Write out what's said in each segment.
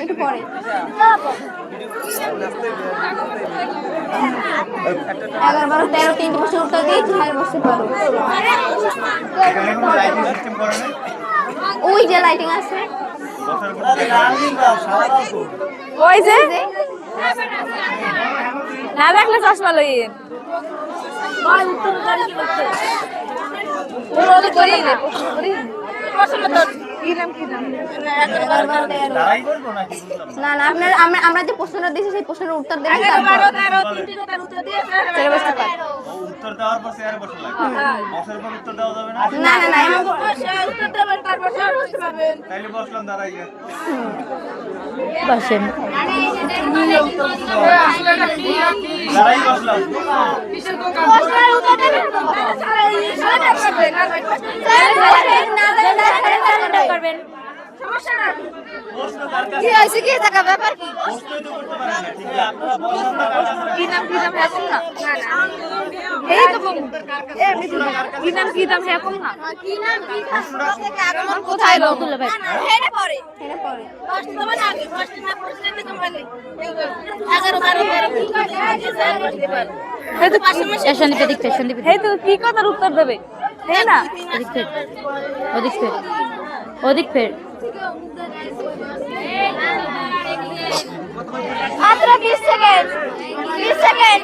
একটু পরে। এগারো বারো তেরো তিনটে বছর উত্তর দিয়ে চার বছর পারো। ওই যে লাইটিং আছে। ওই যে? না দেখলে চশমা লইয়ে কি কি না। না আপনার আমরা আমরা যে প্রশ্নটা দিয়েছি সেই প্রশ্নের উত্তর দেবেন তারপর ও উত্তর দেওয়ার পর চেয়ারে বসে লাগবে। বসার পর উত্তর দেওয়া যাবে না? না না না এমন কোনো- তাইলে বসলাম দাঁড়াইয়া বসেন। দাঁড়াই বসলাম। বসার উত্তর দেবেন। প্রশ্ন তার কাছে কি হয়েছে কি? টাকা ব্যাপার কি? প্রশ্নই তো করতে পারেন না কি নাম কি কি নাম কি কোথায় তুলে ভাই পড়ে। পড়ে। তো এই তো কি কথার উত্তর দেবে। হ্যাঁ না? ওদিক ফের ওদিক ফের ওদিক ফের মাত্র 20 সেকেন্ড 20 সেকেন্ড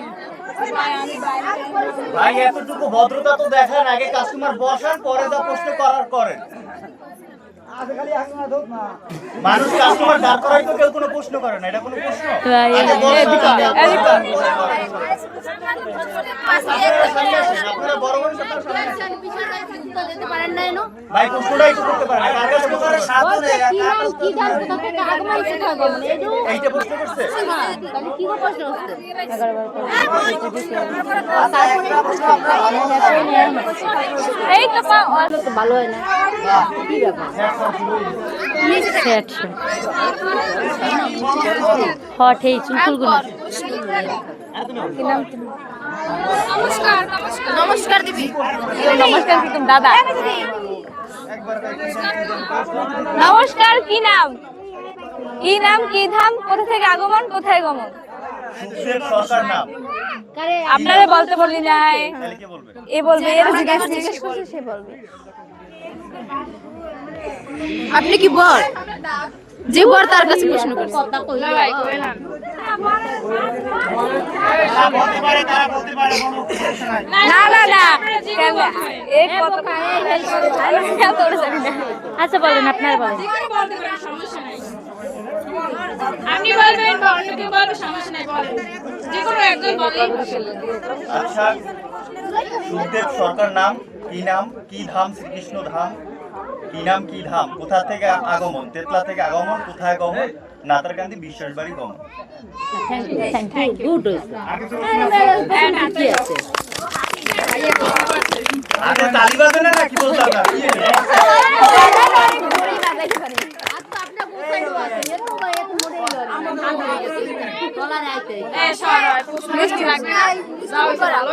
ভাই এতটুকু ভদ্রতা তো দেখেন আগে কাস্টমার বসার পরে যা প্রশ্ন করার করেন। মানুষ কাস্টমার দাঁড় করাই তো কেউ কোনো প্রশ্ন করে না এটা কোনো প্রশ্ন? ভাই, প্রশ্নটাই তো করতে পারেন? এইটা প্রশ্ন করছে? এই তো ভালো হয় না হট এই চুলগুলো নমস্কার দিবি নমস্কার কি তুমি দাদা? নমস্কার কি নাম? কি নাম কি ধাম? কোথা থেকে আগমন কোথায় গমন? আপনারা বলতে বললি নাই। তাহলে কে বলবে। এ বলবে এর জিজ্ঞেস জিজ্ঞেস করছে সে বলবে। আপনি কি বল যে বর তার কাছে প্রশ্ন করছে। না না না। আচ্ছা বলেন আপনারা বলেন আপনি বলবেন বা অন্য কেউ বলবে সমস্যা নাই বলেন। যে কোনো একজন বলেই আচ্ছা সুখদেব সরকার নাম কি নাম কি ধাম শ্রীকৃষ্ণ ধাম? কি নাম কি ধাম? কোথা থেকে আগমন? তেতলা থেকে আগমন? কোথায় গমন? নাতারকান্দি বিশ্বাস বাড়ি গমন আগে তালিবাজে না কি বলতে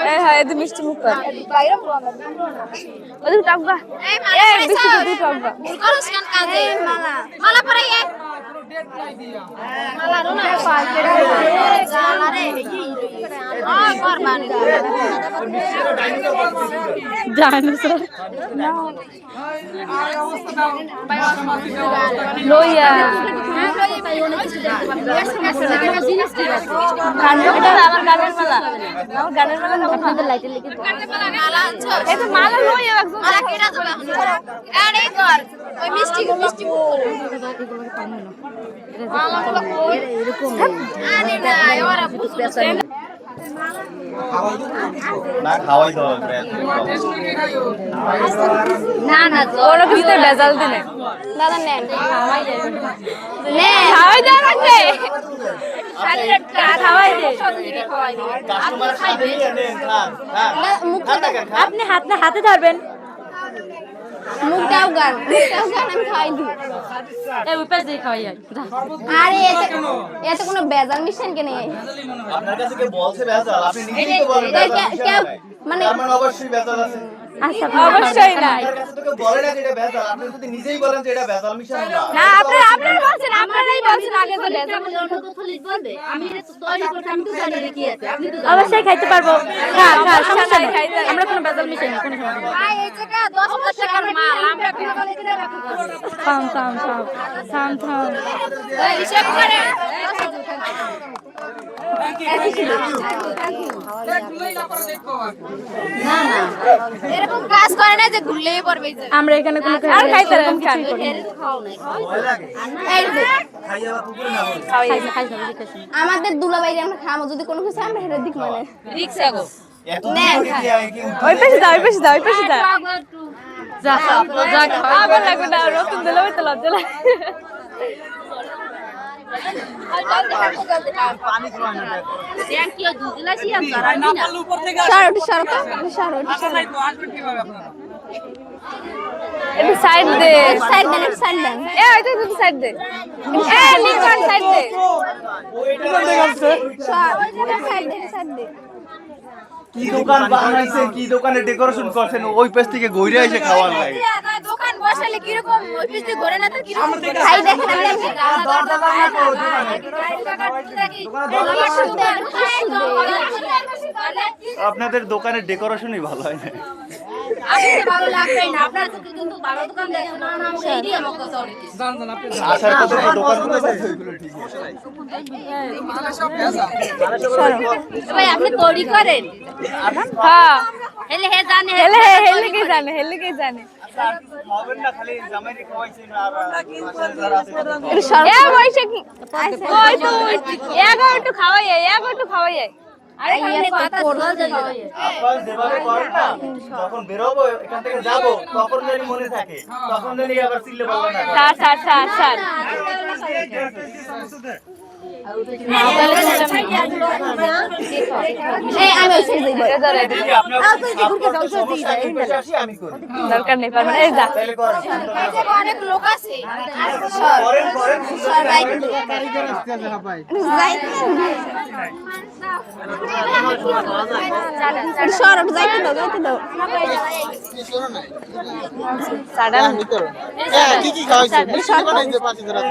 এই হ্যাঁ মিষ্টি মুখ কর ওদের টাকা এই মিষ্টি দুটো টাকা মালা মালা পরে মালা রোনা জালা রে আ করবান ডাইনোসর লইয়া আমার গানের মালা আমার গানের মালা আপনাদের লাইটের লেগে মালা আনছো এই তো মালা লইয়া মালা কেটা যাবে আরে কর ওই মিষ্টি মিষ্টি কই আরে না ওরা বুঝছে না না না কোনো কিছুতে ভেজাল দিনে দাদা নেন নেন খাওয়াই দেওয়া লাগবে খাওয়াই দে কাস্টমার খাবে নেন খান খান না, মুখ খান না কেন, খান। আপনি হাতে না ধরবেন মুখটাও গান মুখটাও গান আমি খাওয়াই দিই। এই উপাস দিয়ে খাওয়াই আরে এতে এতে কোনো বেজাল মিশন কেন? আপনার কাছে কে বলছে বেজাল আপনি নিজেই তো বলেন? মানে- তার মানে অবশ্যই বেজাল আছে। আচ্ছা অবশ্যই না। আপনার কাছে তো কেউ বলে না যে ভেজাল আপনি যদি নিজেই বলেন যে এটা ভেজাল মিশানো না না আপনারা আপনারা বলছেন আপনারাই বলছেন আগে যে ভেজাল অবশ্যই খাইতে পারব। সমস্যা নেই। আমরা কোনো ভেজাল মিশাই না কোনো সমস্যা নেই। ভাই এই জায়গা 10 হাজার টাকার মাল আমরা কি থাম থাম থাম থাম থাম। হিসাব করে। এরকম কাজ করে না যে ঘুরলেই পড়বে আমরা এখানে কোনো আর খাইতে এরকম খান আমাদের দুলাবাইরে আমরা খামো যদি কোনো কিছু আমরা হেরে দিক মানে। এত নেন। দূর থেকে আগে কি উঠতে ওই পাশে দাও ওই পাশে দাও ওই পাশে দাও যা যা খাবার লাগবে না নতুন দিলে তো লজ্জা লাগে। একটু সাইড দে সাইড দেন একটু সাইড দেন এ ওই একটু সাইড দে এ লিখন সাইড দে সাইড দে সাইড দে কি দোকান বানাইছে কি দোকানে ডেকোরেশন করছেন ওই পেছ থেকে গইরা এসে খাওয়ার লাগে। দোকান বসালে কীরকম? ওই পিছনে ঘরে না তো কীরকম? খাই দেখেন আপনাদের দোকানের ডেকোরেশনই ভালো হয় না। ঠিক আছে ভাই আপনি তৈরি করেন? হ্যাঁ। হেলে হে জানে হেলে হেলে কে জানে হেলে কে জানে? খাওয়াই একটু খাওয়াই। যখন বেরোবো এখান থেকে যাব তখন মনে থাকে তখন আবার চিল্লে বলব না স্যার স্যার স্যার স্যার দরকার নেই অনেক লোক আছে সরট যাইতে দাও যাইতে দাও সাডান কি কি খাওয়াইছে মিষ্টি বানাইছে পাঁচ হাজার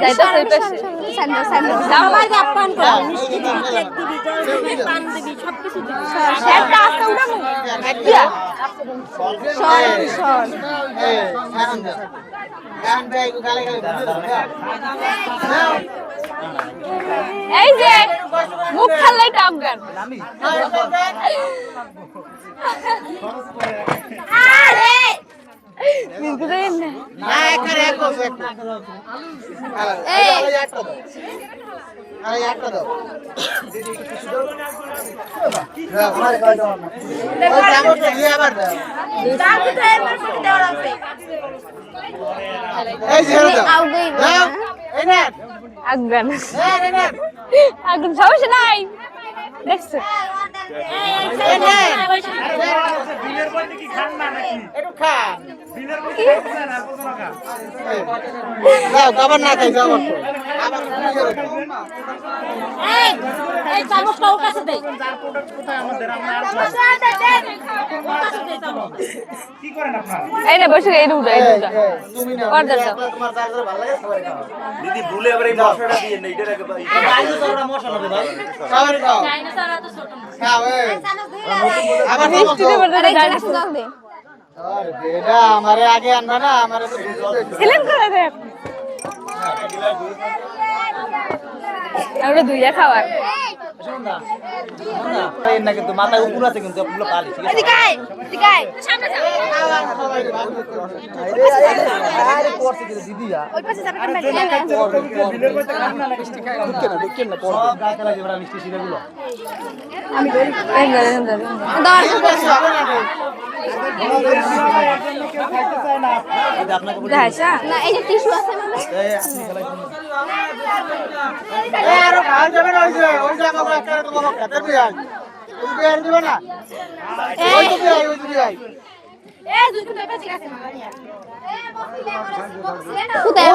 যাইতো ওই পাশে দাও সাইড দাও সবাই আপ্যায়ন করো স্যারটা আসতে উঠামু দিয়া সর সর এই যে মুখ খাল্লাই টপ গান আরে বুঝলেন এই আউ গই আগুন আগুন সমস্যা নাই দেখছ খাবার না খাই যাও এই না বসে এই দুটা এই দুটা অর্ডার দাও। তোমার চার্জার ভালো লাগে সবাই খাও দিদি ভুলে আবার এই মশলাটা দিয়ে নেই এটা রাখে ভাই মশলা দে ভাই সবাই খাও খাও এই আবার মিষ্টি দেবো জল আমারে আগে আনবা না আমারে তো করে দে আমরা দুইয়া খাওয়ার না কিন্তু মাথা উপর আছে কিন্তু পুরো কালি ঠিক আছে আপনাকে না এই যে টিস্যু আছে। আরও খাওয়া যাবে না ওই যে ওই যে আমার একটা তো বড় বিয়াই ওই বিয়াই দিবে না ওই তো বিয়াই ওই তো বিয়াই কোথায়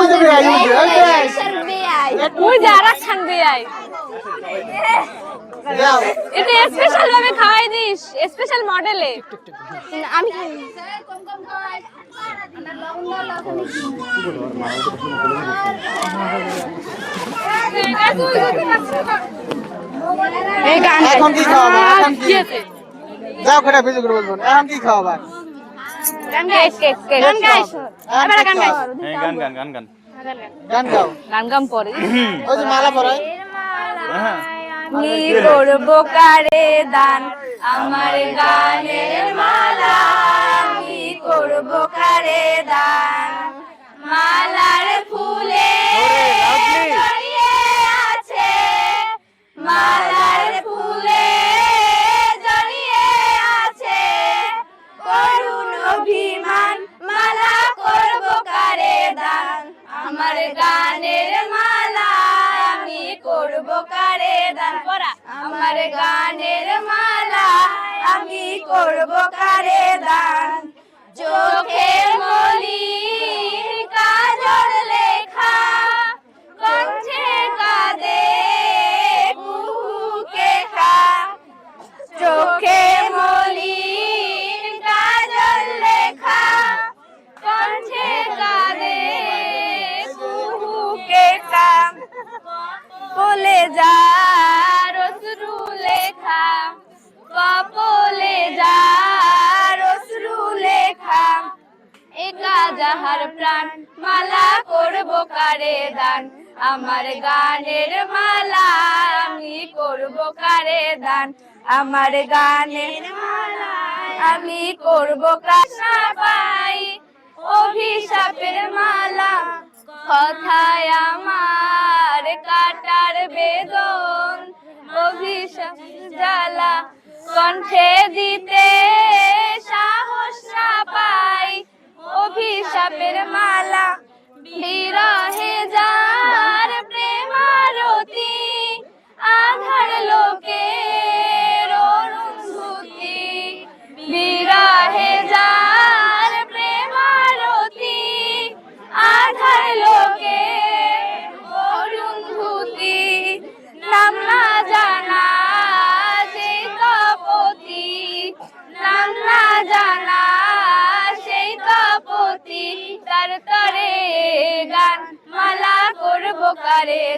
এটা স্পেশাল ভাবে খাওয়াই দিস স্পেশাল মডেলে আমি এখন কি খাওয়াবা? এখন কি? যাও খেটা ভিজে করে বলব এখন কি খাওয়াবা? গান গাই কেক কেক গান গাই। এবারে গান গাই। হ্যাঁ গান গান গান গান। গান গাও। গান গাম পরে। ওই যে মালা পরায়। হ্যাঁ। কি করব কারে দান? আমার গানের মালা কি করব কারে দান? মালার ফুলে আছে। মালার ফুলে জড়িয়ে আছে। করুণ অভিমান মালা করব কারে দান? আমার গানের আমার গানের মালা আমি করব কারে দান? চোখে মলি আমার গানের মালা আমি করব কারে দান? আমার গানের মালা আমি করব কাশা পাই? অভিশাপের মালা কথায় আমার কাটার বেদন। অভিশাপ জ্বালা কণ্ঠে দিতে সাহস না পাই। অভিশাপের মালা বিরহে যার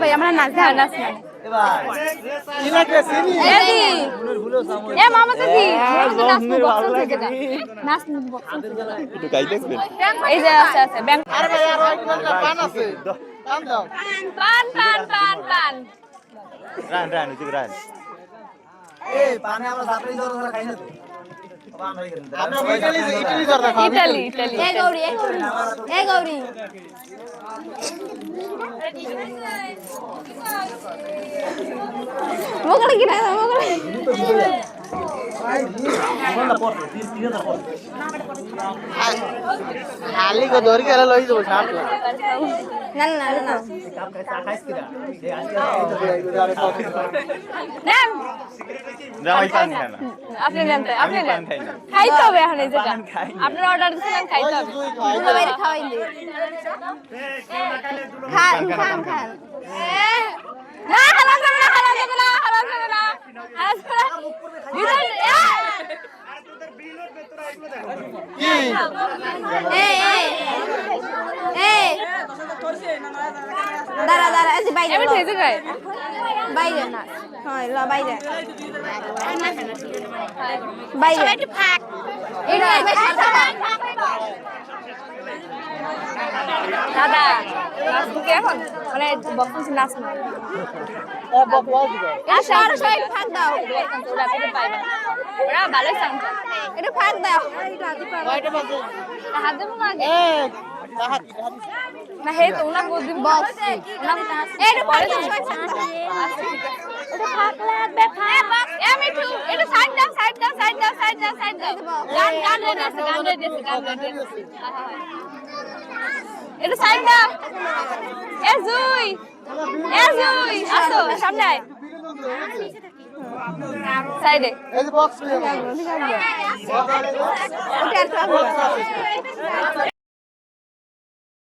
ভাই আমরা নাচ না নো রান রান রান। এই পানে আমরা যাত্রাই ধরে ধরে খাই না তো পান হয়ে গেল আমরা ইটালি ইটালি জর্দা খাওয়া ইতালি ইতালি এ গৌরী এ গৌরী এ গৌরী মোগল কি না। মোগল খালি কো ধরে গেলে লই যাব শান্ত না। না না আপনি নেন আপনি খাইতে হবে এখন এই জায়গা। আপনারা অর্ডার দিয়েছিলেন খাইতে হবে। দুটো বাইরে খাওয়াই দে খান খান খান। না হালাল যাবে না হালাল যাবে না হালাল যাবে না। দাঁড়া দাঁড়া এই বাইরে বাইরে। না হয় ল বাইরে। বাইরে। একটু ফাঁক। এটা দাদা। এখন? মানে বক্তব্য নাচ না। সাইড দাও সাইড দাও সাইড দাও সাইড দাও সাইড দাও। গান গান রেডি আছে গান রেডি আছে গান রেডি আছে। এটা সাইড না এ জুই। এ জুই। আসো সামনে আয়। সাইডে। এই বক্স ওটা